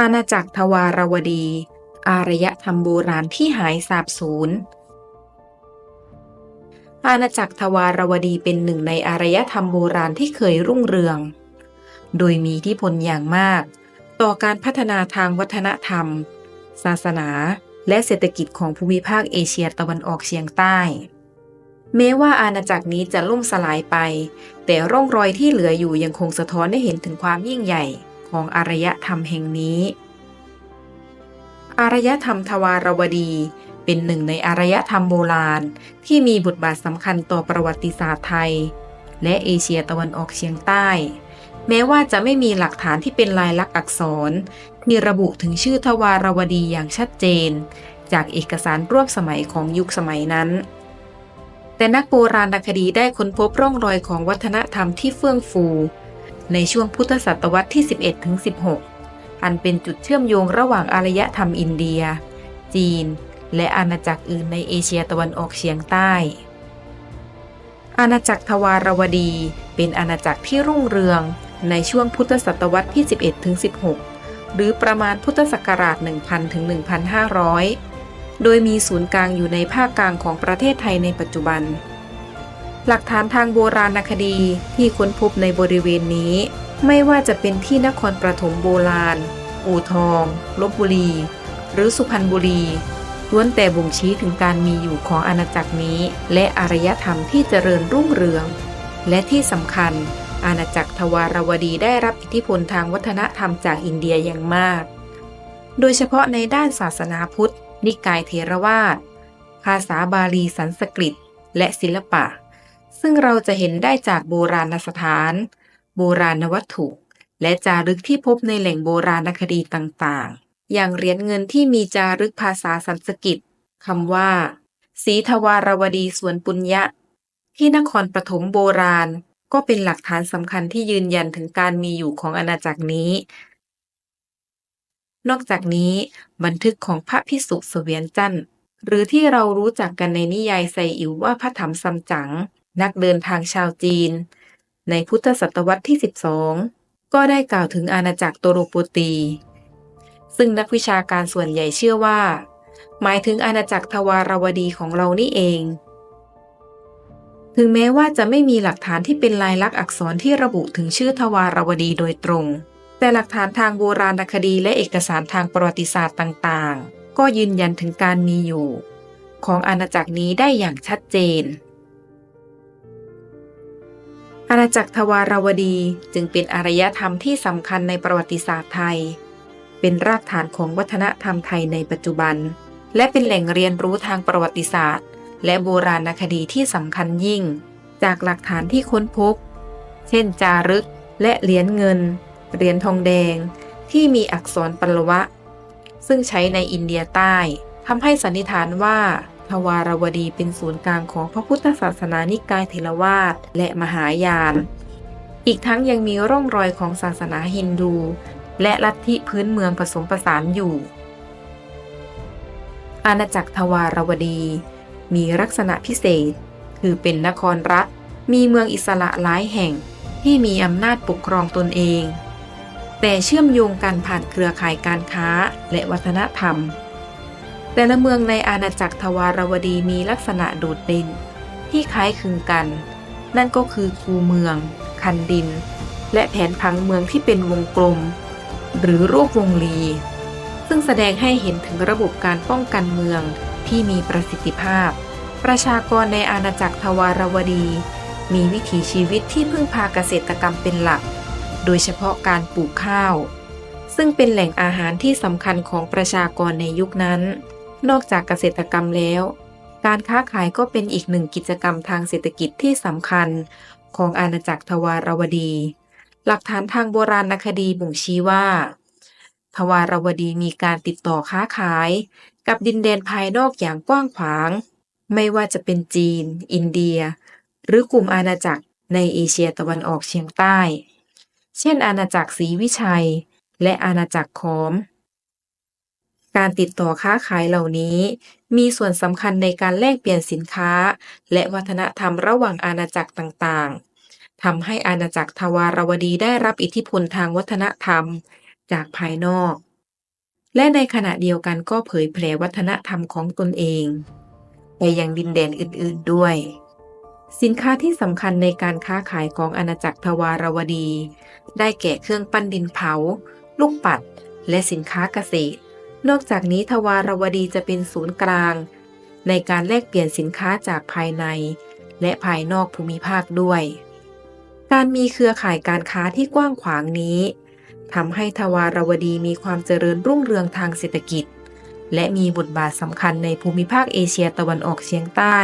อาณาจักรทวารวดี อารยธรรมโบราณที่หายสาบสูญ อาณาจักรทวารวดีเป็นหนึ่งในอารยธรรมโบราณที่เคยรุ่งเรือง โดยมีทธิพลอย่างมาก ต่อการพัฒนาทางวัฒนธรรม ศาสนา และเศรษฐกิจของภูมิภาคเอเชียตะวันออกเฉียงใต้แม้ว่าอาณาจักรนี้จะล่มสลายไป แต่ร่องรอยที่เหลืออยู่ยังคงสะท้อนให้เห็นถึงความยิ่งใหญ่ ของอารยธรรมแห่งนี้ อารยธรรมทวารวดีเป็นหนึ่งในอารยธรรมโบราณ ที่มีบทบาทสำคัญต่อประวัติศาสตร์ไทย และเอเชียตะวันออกเฉียงใต้ แม้ว่าจะไม่มีหลักฐานที่เป็นลายลักษณ์อักษรที่ระบุถึงชื่อทวารวดีอย่างชัดเจน จากเอกสารร่วมสมัยของยุคสมัยนั้น แต่นักโบราณคดีได้ค้นพบร่องรอยของวัฒนธรรมที่เฟื่องฟู ในช่วงพุทธศตวรรษที่ 11ถึง16 อันเป็นจุดเชื่อมโยงระหว่างอารยธรรมอินเดีย จีน และอาณาจักรอื่นในเอเชียตะวันออกเฉียงใต้ อาณาจักรทวารวดี เป็นอาณาจักรที่รุ่งเรืองในช่วงพุทธศตวรรษที่ 11ถึง16 หรือประมาณพุทธศักราช 1000ถึง1,500 โดยมีศูนย์กลางอยู่ในภาคกลางของประเทศไทยในปัจจุบัน หลักฐานทางโบราณคดีที่ค้นพบในบริเวณนี้ ไม่ว่าจะเป็นที่นครปฐมโบราณ อู่ทอง ลบบุรี หรือสุพรรณบุรีล้วนแต่บ่งชี้ถึงการมีอยู่ของอาณาจักรนี้ และอารยธรรมที่เจริญรุ่งเรือง และที่สำคัญ อาณาจักรทวารวดีได้รับอิทธิพลทางวัฒนธรรมจากอินเดียอย่างมาก โดยเฉพาะในด้านศาสนาพุทธ นิกายเทรวาสภาษาบาลีสันสกฤต และศิลปะ ซึ่งเราจะเห็นได้จากโบราณสถาน โบราณวัตถุ และจารึกที่พบในแหล่งโบราณคดีต่างๆ อย่างเหรียญเงินที่มีจารึกภาษาสันสกฤตคำว่า สีทวารวดีสวนปุญญะ ที่นครปฐมโบราณก็เป็นหลักฐานสำคัญที่ยืนยันถึงการมีอยู่ของอาณาจักรนี้ นอกจากนี้ บันทึกของพระพิสุเสวียนจันทร์หรือที่เรารู้จักกันในนิยายไซอิ๋วว่าพระถมซัมจั๋ง นักเดินทางชาวจีน ในพุทธศตวรรษที่ 12 ก็ได้กล่าวถึงอาณาจักรโตโรโปตี ซึ่งนักวิชาการส่วนใหญ่เชื่อว่า หมายถึงอาณาจักรทวารวดีของเรานี่เอง ถึงแม้ว่าจะไม่มีหลักฐานที่เป็นลายลักษณ์อักษรที่ระบุถึงชื่อทวารวดีโดยตรง แต่หลักฐานทางโบราณคดีและเอกสารทางประวัติศาสตร์ต่าง ๆ ก็ยืนยันถึงการมีอยู่ ของอาณาจักรนี้ได้อย่างชัดเจน อาณาจักรทวารวดีจึงเป็นอารยธรรมที่สำคัญในประวัติศาสตร์ไทย เป็นรากฐานของวัฒนธรรมไทยในปัจจุบัน และเป็นแหล่งเรียนรู้ทางประวัติศาสตร์ และโบราณคดีที่สำคัญยิ่ง จากหลักฐานที่ค้นพบ เช่น จารึก และเหรียญเงิน เหรียญทองแดง ที่มีอักษรปลวะ ซึ่งใช้ในอินเดียใต้ทำให้สันนิษฐานว่า วารวดีเป็นศูนย์กลางของพระพุทธศาสนานิกายเถรวาทและมหายาน อีกทั้งยังมีร่องรอยของศาสนาฮินดู และลัทธิพื้นเมืองผสมผสานอยู่ อาณาจักรทวารวดี มีลักษณะพิเศษ คือเป็นนครรัฐ มีเมืองอิสระหลายแห่งที่มีอำนาจปกครองตนเอง แต่เชื่อมโยงกันผ่านเครือข่ายการค้าและวัฒนธรรม แต่ละเมืองในอาณาจักรทวารวดีมีลักษณะโดดเด่น ที่คล้ายคลึงกัน นั่นก็คือคูเมือง คันดิน และแผนพังเมืองที่เป็นวงกลม หรือรูปวงรี ซึ่งแสดงให้เห็นถึงระบบการป้องกันเมืองที่มีประสิทธิภาพ ประชากรในอาณาจักรทวารวดี มีวิถีชีวิตที่พึ่งพาเกษตรกรรมเป็นหลัก โดยเฉพาะการปลูกข้าว ซึ่งเป็นแหล่งอาหารที่สำคัญของประชากรในยุคนั้น นอกจากเกษตรกรรมแล้ว การค้าขายก็เป็นอีกหนึ่งกิจกรรมทางเศรษฐกิจที่สำคัญของอาณาจักรทวารวดี หลักฐานทางโบราณคดีบ่งชี้ว่า ทวารวดีมีการติดต่อค้าขาย กับดินแดนภายนอกอย่างกว้างขวาง ไม่ว่าจะเป็นจีน อินเดีย หรือกลุ่มอาณาจักรในเอเชียตะวันออกเฉียงใต้ เช่น อาณาจักรศรีวิชัย และอาณาจักรขอม การติดต่อค้าขายเหล่านี้มีส่วนสำคัญในการแลกเปลี่ยนสินค้า และวัฒนธรรมระหว่างอาณาจักรต่างๆทำให้อาณาจักรทวารวดีได้รับอิทธิพลทางวัฒนธรรมจากภายนอก และในขณะเดียวกันก็เผยแผ่วัฒนธรรมของตนเอง ไปยังดินแดนอื่นๆด้วย สินค้าที่สำคัญในการค้าขายของอาณาจักรทวารวดี ได้แก่เครื่องปั้นดินเผา ลูกปัด และสินค้าเกษตร นอกจากนี้ทวารวดีจะเป็นศูนย์กลาง ในการแลกเปลี่ยนสินค้าจากภายใน และภายนอกภูมิภาคด้วย การมีเครือข่ายการค้าที่กว้างขวางนี้ทำให้ทวารวดีมีความเจริญรุ่งเรืองทางเศรษฐกิจ และมีบทบาทสำคัญในภูมิภาคเอเชียตะวันออกเฉียงใต้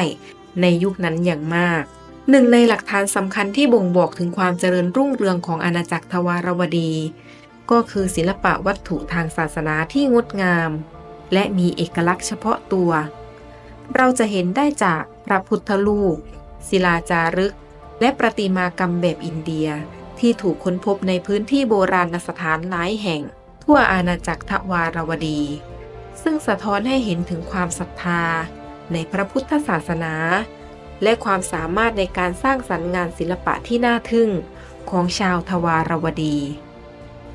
ในยุคนั้นอย่างมาก หนึ่งในหลักฐานสำคัญที่บ่งบอกถึงความเจริญรุ่งเรืองของอาณาจักรทวารวดี ก็คือศิลปะวัตถุทางศาสนาที่งดงาม และมีเอกลักษณ์เฉพาะตัว เราจะเห็นได้จากพระพุทธรูปศิลาจารึก และประติมากรรมแบบอินเดียที่ถูกค้นพบในพื้นที่โบราณสถานหลายแห่ง ทั่วอาณาจักรทวารวดี ซึ่งสะท้อนให้เห็นถึงความศรัทธา ในพระพุทธศาสนา และความสามารถในการสร้างสรรค์งานศิลปะที่น่าทึ่งของชาวทวารวดี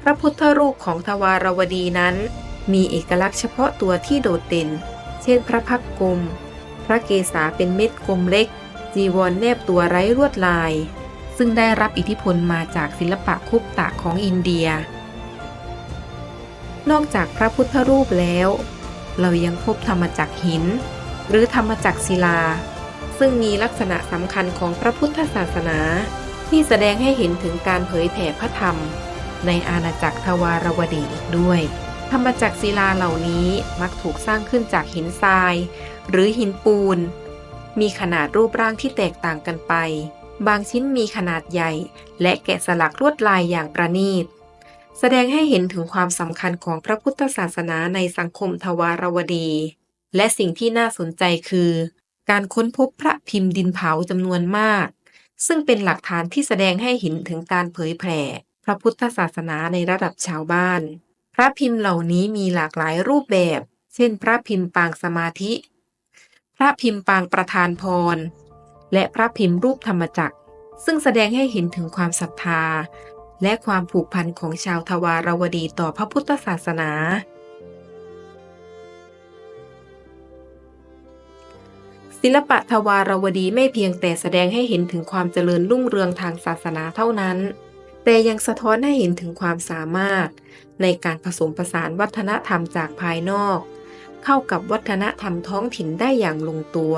ระพุทธรูปของทวารวดีนั้น มีเอกลักษณ์เฉพาะตัวที่โดดเด่น เช่นพระพักตร์กลม พระเกศาเป็นเม็ดกลมเล็ก จีวรแนบตัวไร้ลวดลาย ซึ่งได้รับอิทธิพลมาจากศิลปะคุปตะของอินเดีย นอกจากพระพุทธรูปแล้ว เรายังพบธรรมจักรหิน หรือธรรมจักรศิลา ซึ่งมีลักษณะสำคัญของพระพุทธศาสนาที่แสดงให้เห็นถึงการเผยแผ่พระธรรม ในอาณาจักรทวารวดีอีกด้วย ธรรมจักรศิลาเหล่านี้มักถูกสร้างขึ้นจากหินทราย หรือหินปูน มีขนาดรูปร่างที่แตกต่างกันไป บางชิ้นมีขนาดใหญ่ และแกะสลักลวดลายอย่างประณีต แสดงให้เห็นถึงความสำคัญของพระพุทธศาสนาในสังคมทวารวดี และสิ่งที่น่าสนใจคือ การค้นพบพระพิมพ์ดินเผาจำนวนมากซึ่งเป็นหลักฐานที่แสดงให้เห็นถึงการเผยแผ่ พระพุทธศาสนาในระดับชาวบ้าน พระพิมพ์เหล่านี้มีหลากหลายรูปแบบ เช่น พระพิมพ์ปางสมาธิ พระพิมพ์ปางประธานพร และพระพิมพ์รูปธรรมจักร ซึ่งแสดงให้เห็นถึงความศรัทธา และความผูกพันของชาวทวารวดีต่อพระพุทธศาสนาศิลปะทวารวดีไม่เพียงแต่แสดงให้เห็นถึงความเจริญรุ่งเรืองทางศาสนาเท่านั้น แต่ยังสะท้อนให้เห็นถึงความสามารถ ในการผสมผสานวัฒนธรรมจากภายนอก เข้ากับวัฒนธรรมท้องถิ่นได้อย่างลงตัว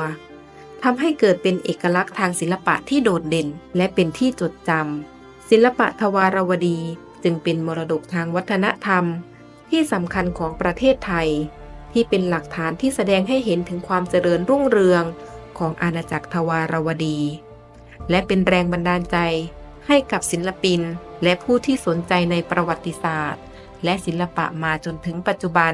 ทำให้เกิดเป็นเอกลักษณ์ทางศิลปะที่โดดเด่น และเป็นที่จดจำศิลปะทวารวดี จึงเป็นมรดกทางวัฒนธรรม ที่สำคัญของประเทศไทย ที่เป็นหลักฐานที่แสดงให้เห็นถึงความเจริญรุ่งเรืองของอาณาจักรทวารวดี และเป็นแรงบันดาลใจ ให้กับศิลปิน และผู้ที่สนใจในประวัติศาสตร์ และศิลปะมาจนถึงปัจจุบัน